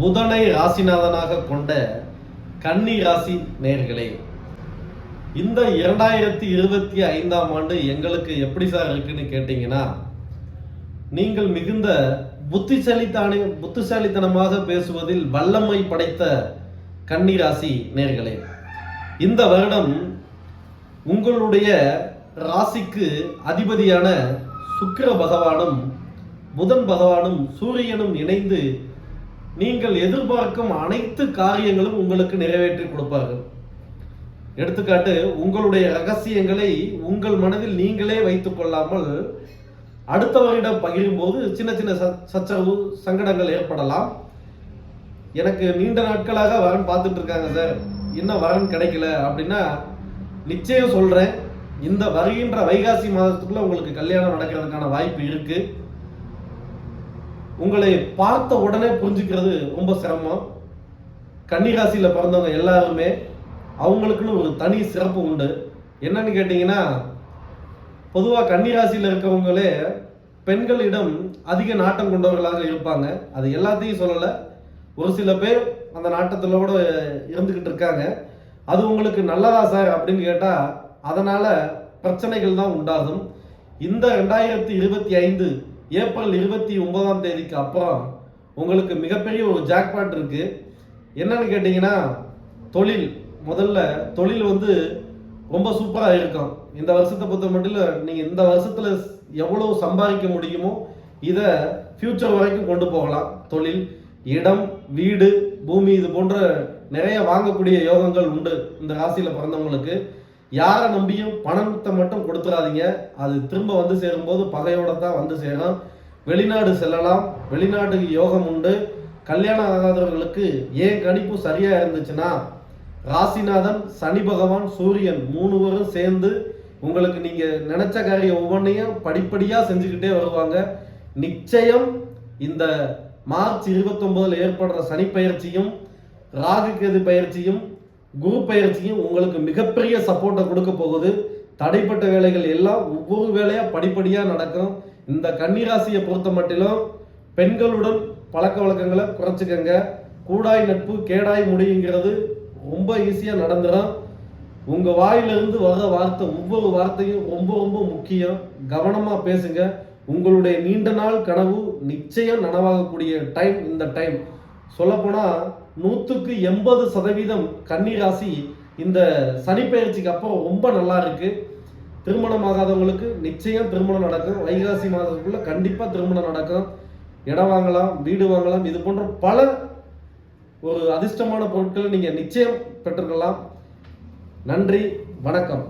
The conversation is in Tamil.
புதனை ராசிநாதனாக கொண்ட கன்னி ராசி நேர்களே இந்த இரண்டாயிரத்தி இருபத்தி ஐந்தாம் ஆண்டு எங்களுக்கு எப்படி சார் இருக்குன்னு கேட்டீங்கன்னா நீங்கள் மிகுந்த புத்திசாலித்தானே புத்திசாலித்தனமாக பேசுவதில் வல்லமை படைத்த கன்னி ராசி நேர்களே இந்த வருடம் உங்களுடைய ராசிக்கு அதிபதியான சுக்கிர பகவானும் புதன் பகவானும் சூரியனும் இணைந்து நீங்கள் எதிர்பார்க்கும் அனைத்து காரியங்களும் உங்களுக்கு நிறைவேற்றி கொடுப்பார்கள். எடுத்துக்காட்டு உங்களுடைய ரகசியங்களை உங்கள் மனதில் நீங்களே வைத்துக் கொள்ளாமல் அடுத்தவரிடம் பகிரும்போது சின்ன சின்ன ச- சச்சரவு சங்கடங்கள் ஏற்படலாம். எனக்கு நீண்ட நாட்களாக வரன் பார்த்துட்டு இருக்காங்க சார். இன்னும் வரன் கிடைக்கல அப்படின்னா நிச்சயம் சொல்றேன். இந்த வருகின்ற வைகாசி மாதத்துக்குள்ள உங்களுக்கு கல்யாணம் நடக்கிறதுக்கான வாய்ப்பு இருக்குது உங்களை பார்த்த உடனே புரிஞ்சுக்கிறது ரொம்ப சிரமம். கன்னிராசியில் பிறந்தவங்க எல்லாருமே அவங்களுக்குன்னு ஒரு தனி சிறப்பு உண்டு. என்னன்னு கேட்டிங்கன்னா பொதுவாக கன்னிராசியில் இருக்கவங்களே பெண்களிடம் அதிக நாட்டம் கொண்டவர்களாக இருப்பாங்க. அது எல்லாத்தையும் சொல்லலை. ஒரு சில பேர் அந்த நாட்டத்தில் கூட இருந்துக்கிட்டு இருக்காங்க. அது உங்களுக்கு நல்லதா சார் அப்படின்னு கேட்டால் அதனால் பிரச்சனைகள் தான் உண்டாகும். இந்த ரெண்டாயிரத்தி இருபத்தி ஐந்து ஏப்ரல் இருபத்தி ஒன்பதாம் தேதிக்கு அப்புறம் உங்களுக்கு மிகப்பெரிய ஒரு ஜாக்பாட் இருக்குது என்னன்னு கேட்டிங்கன்னா தொழில். முதல்ல தொழில் வந்து ரொம்ப சூப்பராக இருக்கும். இந்த வருஷத்தை பொறுத்த மட்டும் நீங்கள் இந்த வருஷத்தில் எவ்வளோ சம்பாதிக்க முடியுமோ இதை ஃப்யூச்சர் வரைக்கும் கொண்டு போகலாம். தொழில் இடம் வீடு பூமி இது போன்ற நிறைய வாங்கக்கூடிய யோகங்கள் உண்டு இந்த ராசியில் பிறந்தவங்களுக்கு. யாரை நம்பியும் பணத்தை மட்டும் கொடுத்துடாதீங்க அது திரும்ப வந்து சேரும்போது பகையோட தான் வந்து சேரும். வெளிநாடு செல்லலாம். வெளிநாட்டுக்கு யோகம் உண்டு. கல்யாணம் ஆகாதவர்களுக்கு ஏன் கணிப்பு சரியா இருந்துச்சுன்னா ராசிநாதன் சனி பகவான் சூரியன் மூணு பேரும் சேர்ந்து உங்களுக்கு நீங்க நினைச்ச காரியம் ஒவ்வொன்றையும் படிப்படியா செஞ்சுக்கிட்டே வருவாங்க. நிச்சயம் இந்த மார்ச் 29 ஏற்படுற சனி பயிற்சியும் ராகு கேது பயிற்சியும் குரு பயிற்சியும் உங்களுக்கு மிகப்பெரிய சப்போர்ட்டை கொடுக்க போகுது. தடைப்பட்ட வேலைகள் எல்லாம் ஒவ்வொரு வேலையாக படிப்படியாக நடக்கும். இந்த கன்னிராசியை பொறுத்த மட்டிலும் பெண்களுடன் பழக்க வழக்கங்களை குறைச்சிக்கங்க. கூடாய் நட்பு கேடாய் முடியுங்கிறது ரொம்ப ஈஸியாக நடந்துடும் உங்கள் வாயிலிருந்து வர வார்த்தை ஒவ்வொரு வார்த்தையும் ரொம்ப ரொம்ப முக்கியம். கவனமாக பேசுங்க. உங்களுடைய நீண்ட நாள் கனவு நிச்சயம் நனவாகக்கூடிய டைம் இந்த டைம் சொல்லப்போனால் நூற்றுக்கு எண்பது சதவீதம் கன்னிராசி இந்த சனிப்பெயர்ச்சிக்கு அப்போ அப்புறம் ரொம்ப நல்லா இருக்கு. திருமணம் ஆகாதவங்களுக்கு நிச்சயம் திருமணம் நடக்கும். வைகாசி மாதத்துக்குள்ள கண்டிப்பா திருமணம் நடக்கும். இடம் வாங்கலாம் வீடு வாங்கலாம் இது போன்ற பல ஒரு அதிர்ஷ்டமான பொருட்களை நீங்க நிச்சயம் பெற்றுக்கலாம் நன்றி வணக்கம்.